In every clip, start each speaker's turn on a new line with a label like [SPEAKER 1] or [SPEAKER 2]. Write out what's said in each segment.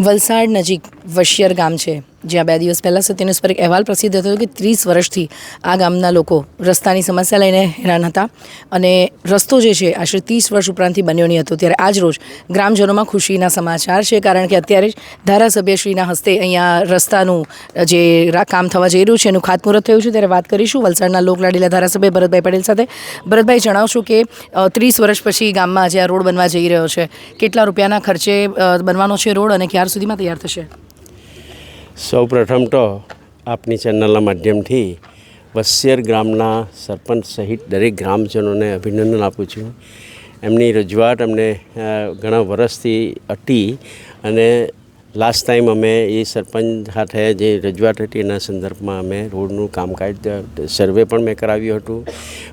[SPEAKER 1] વલસાડ નજીક વશિયર ગામ છે, જ્યાં બે દિવસ પહેલાં સત્યન્યુઝ પર એક અહેવાલ પ્રસિદ્ધ થયો કે ત્રીસ વર્ષથી આ ગામના લોકો રસ્તાની સમસ્યા લઈને હેરાન હતા અને રસ્તો જે છે, આશરે ત્રીસ વર્ષ ઉપરાંતથી બન્યો નહીં હતો. ત્યારે આજ રોજ ગ્રામજનોમાં ખુશીના સમાચાર છે, કારણ કે અત્યારે જ ધારાસભ્યશ્રીના હસ્તે અહીંયા રસ્તાનું જે કામ થવા જઈ રહ્યું છે, એનું ખાતમુહૂર્ત થયું છે. ત્યારે વાત કરીશું વલસાડના લોકલાડીલા ધારાસભ્ય ભરતભાઈ પટેલ સાથે. ભરતભાઈ, જણાવશું કે ત્રીસ વર્ષ પછી ગામમાં આજે આ રોડ બનવા જઈ રહ્યો છે. કેટલા રૂપિયાના ખર્ચે બનવાનો છે રોડ અને ક્યાર સુધીમાં તૈયાર થશે?
[SPEAKER 2] સૌ પ્રથમ તો આપની ચેનલના માધ્યમથી વસિયર ગ્રામના સરપંચ સહિત દરેક ગ્રામજનોને અભિનંદન આપું છું. એમની રજૂઆત અમને ઘણા વર્ષથી હતી અને લાસ્ટ ટાઈમ અમે એ સરપંચ સાથે જે રજૂઆત હતી એના સંદર્ભમાં અમે રોડનું કામકાજ સર્વે પણ મેં કરાવ્યું હતું.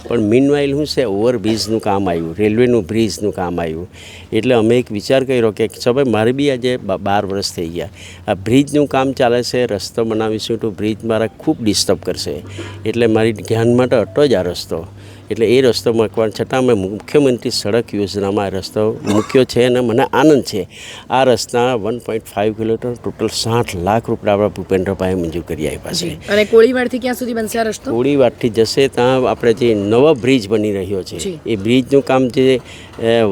[SPEAKER 2] પણ મીનવાઇલ શું છે ઓવરબ્રિજનું કામ આવ્યું રેલવેનું બ્રિજનું કામ આવ્યું. એટલે અમે એક વિચાર કર્યો કે ભાઈ, મારે બી આજે બાર વર્ષ થઈ ગયા. આ બ્રિજનું કામ ચાલે છે, રસ્તો બનાવીશું તો બ્રિજ મારા ખૂબ ડિસ્ટર્બ કરશે. એટલે મારી ધ્યાન માટે હતો જ આ રસ્તો. એટલે એ રસ્તો મૂકવા છતાં મેં મુખ્યમંત્રી સડક યોજનામાં આ રસ્તો મૂક્યો છે અને મને આનંદ છે. આ રસ્તા one point five kilometre total સાઠ લાખ રૂપિયા આપણા ભૂપેન્દ્રભાઈ મંજૂર કરી આપ્યા છે.
[SPEAKER 1] અને કોળીવાડથી ક્યાં સુધી બનશે આ રસ્તો?
[SPEAKER 2] કોળીવાડથી જશે ત્યાં આપણે જે નવો બ્રિજ બની રહ્યો છે. એ બ્રિજનું કામ જે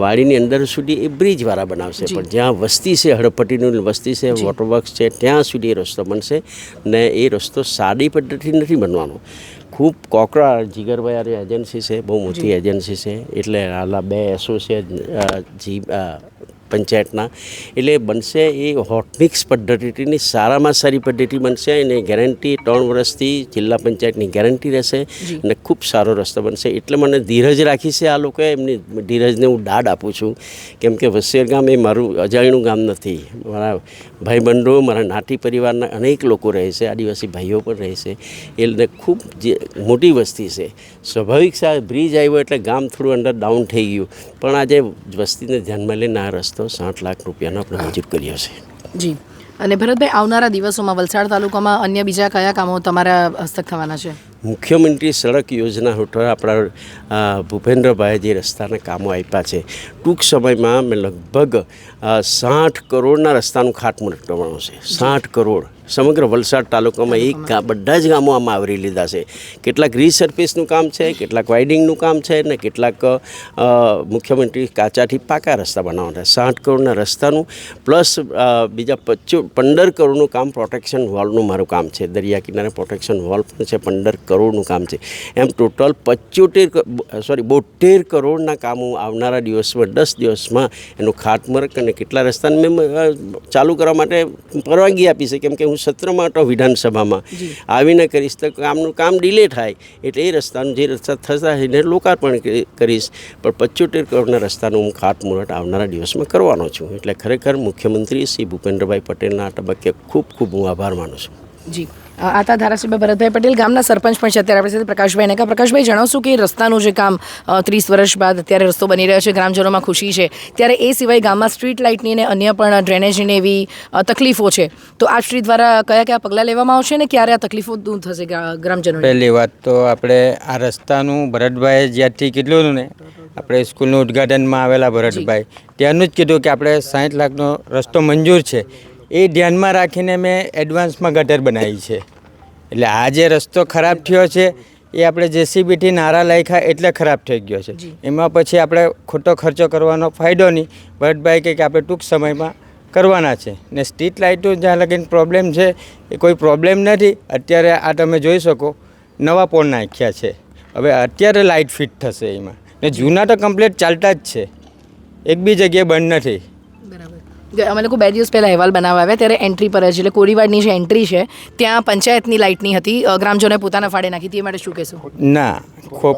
[SPEAKER 2] વાડીની અંદર સુધી એ બ્રિજવાળા બનાવશે. પણ જ્યાં વસ્તી છે હડપટ્ટીનું વસ્તી છે વોટરવર્ક્સ છે ત્યાં સુધી એ રસ્તો બનશે ને એ રસ્તો સાદી પદ્ધતિ નથી બનવાનો. ખૂબ કોકરા જીગરભાઈ એજન્સી છે બહુ મોટી એજન્સી છે. એટલે હાલા બે એસોસિએટ જી પંચાયતના એટલે બનશે એ હોટમિક્સ પદ્ધતિની સારામાં સારી પદ્ધતિ બનશે અને ગેરંટી ત્રણ વર્ષથી જિલ્લા પંચાયતની ગેરંટી રહેશે અને ખૂબ સારો રસ્તો બનશે. એટલે મને ધીરજ રાખી છે આ લોકોએ. એમની ધીરજને હું દાદ આપું છું. કેમ કે વસિયર ગામ એ મારું અજાણ્યું ગામ નથી. મારા ભાઈબંધો મારા નાટી પરિવારના અનેક લોકો રહે છે આદિવાસી ભાઈઓ પણ રહે છે. એટલે ખૂબ જે મોટી વસ્તી છે. સ્વાભાવિક બ્રિજ આવ્યો એટલે ગામ થોડું અંદર ડાઉન થઈ ગયું. પણ આજે વસ્તીને ધ્યાનમાં લઈને આ રસ્તો સાઠ લાખ રૂપિયાનો આપણે મંજૂર કર્યો છે.
[SPEAKER 1] જી. અને ભરતભાઈ આવનારા દિવસોમાં વલસાડ તાલુકામાં અન્ય બીજા કયા કામો તમારા હસ્તક થવાના છે?
[SPEAKER 2] મુખ્યમંત્રી સડક યોજના હેઠળ આપણા ભૂપેન્દ્રભાઈએ જે રસ્તાના કામો આપ્યા છે ટૂંક સમયમાં મેં લગભગ સાઠ કરોડના રસ્તાનું ખાતમુહૂર્ત કરવાનું છે. સાઠ કરોડ. સમગ્ર વલસાડ તાલુકામાં એક બધા જ ગામો આમાં આવરી લીધા છે. કેટલાક રીસર્ફેસનું કામ છે, કેટલાક વાઇડિંગનું કામ છે ને કેટલાક મુખ્યમંત્રી કાચાથી પાકા રસ્તા બનાવવાના સાઠ કરોડના રસ્તાનું પ્લસ બીજા પચો પંદર કરોડનું કામ પ્રોટેક્શન વોલનું મારું કામ છે. દરિયા કિનારે પ્રોટેક્શન વોલ પણ છે, પંદર કરોડનું કામ છે. એમ ટોટલ પચોતેર સોરી બોતેર કરોડના કામો આવનારા દિવસમાં, દસ દિવસમાં એનું ખાતમુહૂર્ત અને કેટલા રસ્તાને મેં ચાલુ કરવા માટે પરવાનગી આપી છે. કેમ કે હું સત્રમાં હતો વિધાનસભામાં. આવીને કરીશ તો કામનું કામ ડિલે થાય. એટલે એ રસ્તાનું જે રસ્તા થતા એને લોકાર્પણ કરી- કરીશ. પણ પચોતેર કરોડના રસ્તાનું હું ખાતમુહૂર્ત આવનારા દિવસમાં કરવાનો છું. એટલે ખરેખર મુખ્યમંત્રી શ્રી ભૂપેન્દ્રભાઈ પટેલના આ તબક્કે ખૂબ ખૂબ હું આભાર માનું છું.
[SPEAKER 1] જી. આતા ધારાસભ્ય ભરતભાઈ પટેલ. ગામના સરપંચ પણ છે અત્યારે આપણી સાથે પ્રકાશભાઈ નેકા. પ્રકાશભાઈ જણાવશું કે રસ્તાનું જે કામ ત્રીસ વર્ષ બાદ અત્યારે રસ્તો બની રહ્યો છે ગ્રામજનોમાં ખુશી છે. ત્યારે એ સિવાય ગામમાં સ્ટ્રીટ લાઇટની અને અન્ય પણ ડ્રેનેજની એવી તકલીફો છે. તો આ શ્રી દ્વારા કયા કયા પગલાં લેવામાં આવશે ને ક્યારે આ તકલીફો દૂર થશે ગ્રામજનો
[SPEAKER 3] પહેલી વાત તો આપણે આ રસ્તાનું ભરતભાઈ જ્યાંથી કીધું ને આપણે સ્કૂલનું ઉદ્ઘાટનમાં આવેલા ભરતભાઈ ત્યાંનું જ કીધું કે આપણે સાઠ લાખનો રસ્તો મંજૂર છે. એ ધ્યાનમાં રાખીને મેં એડવાન્સમાં ગટર બનાવી છે. એટલે આ જે રસ્તો ખરાબ થયો છે એ આપણે જેસીબીથી નારા લાખ્યા એટલે ખરાબ થઈ ગયો છે. એમાં પછી આપણે ખોટો ખર્ચો કરવાનો ફાયદો નહીં ભરતભાઈ કે આપણે ટૂંક સમયમાં કરવાના છે. ને સ્ટ્રીટ લાઇટો જ્યાં લગીને પ્રોબ્લેમ છે એ કોઈ પ્રોબ્લેમ નથી. અત્યારે આ તમે જોઈ શકો નવા પોલ નાખ્યા છે. હવે અત્યારે લાઇટ ફિટ થશે એમાં. ને જૂના તો કમ્પ્લેટ ચાલતા જ છે. એક બી જગ્યાએ બંધ નથી.
[SPEAKER 1] અમે લોકો બે દિવસ પહેલાં અહેવાલ બનાવવા આવ્યા ત્યારે એન્ટ્રી પર જ એટલે કોરીવાડની જે એન્ટ્રી છે ત્યાં પંચાયતની લાઇટની હતી. ગ્રામજનોએ પોતાના ફાળે નાખી. હતી એ માટે શું કહેશું?
[SPEAKER 3] ના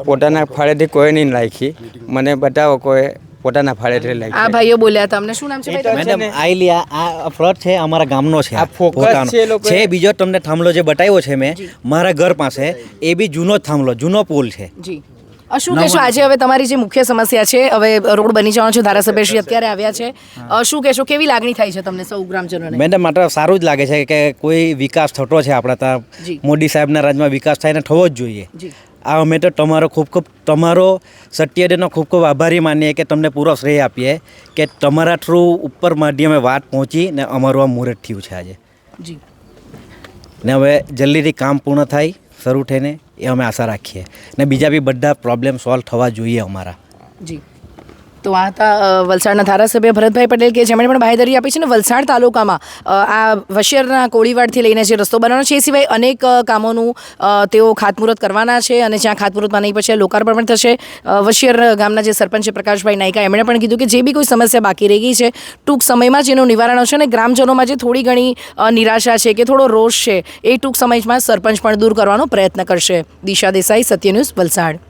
[SPEAKER 3] પોતાના ફાળેથી કોઈ નહીં નાખી. મને બતાવો કોઈ પોતાના ફાળેથી
[SPEAKER 1] આ ભાઈઓ બોલ્યા તમને શું નામ છે?
[SPEAKER 4] મેડમ આઈલી આ આ ફ્લોટ છે અમારા ગામનો છે
[SPEAKER 3] આ
[SPEAKER 4] પોતાનો.
[SPEAKER 3] છે એ લોકોએ-
[SPEAKER 4] છે બીજો તમને થાંભલો જે બતાવ્યો છે મેં મારા ઘર પાસે એ બી જૂનો જ થાંભલો જૂનો પુલ છે.
[SPEAKER 1] જી. શું કહેશો? આજે હવે તમારી જે મુખ્ય સમસ્યા છે હવે રોડ બની જવાનો છે ધારાસભ્ય શ્રી અત્યારે આવ્યા છે. અ, શું કહેશો? કેવી લાગણી થાય છે તમને સૌ ગ્રામજનોને?
[SPEAKER 4] મેડમ માત્ર સારું જ લાગે છે કે કોઈ વિકાસ થતો છે આપણા ત્યાં મોદી સાહેબના રાજમાં વિકાસ થાય ને થવો જ જોઈએ. આ અમે તો તમારો ખૂબ ખૂબ તમારો સત્યદેવનો ખૂબ ખૂબ આભારી માનીએ કે તમને પૂરો શ્રેય આપીએ કે તમારા થ્રુ ઉપર માધ્યમે વાત પહોંચી ને અમારું આ મુહૂર્ત થયું છે આજે.
[SPEAKER 1] જી.
[SPEAKER 4] ને હવે જલ્દીથી કામ પૂર્ણ થાય. શરૂ થઈને એ અમે આશા રાખીએ. ને બીજા બી બધા પ્રોબ્લેમ સોલ્વ થવા જોઈએ અમારા.
[SPEAKER 1] જી. તો આ હતા વલસાડના ધારાસભ્ય ભરતભાઈ પટેલ કે જેમણે પણ બાહેધરી આપી છે ને વલસાડ તાલુકામાં. આ વશિયરના કોળીવાડથી લઈને જે રસ્તો બનાવવાનો છે, એ સિવાય અનેક કામોનું તેઓ ખાતમુહૂર્ત કરવાના છે અને જ્યાં ખાતમુહૂર્તમાં નહીં, પછી લોકાર્પણ પણ થશે. વશિયર ગામના જે સરપંચ પ્રકાશભાઈ નાયકા, એમણે પણ કીધું કે જે બી કોઈ સમસ્યા બાકી રહી ગઈ છે, ટૂંક સમયમાં જ એનું નિવારણ આવશે અને ગ્રામજનોમાં જે થોડી ઘણી નિરાશા છે કે થોડો રોષ છે, એ ટૂંક સમયમાં સરપંચ પણ દૂર કરવાનો પ્રયત્ન કરશે. દિશા દેસાઈ સત્ય ન્યૂઝ વલસાડ.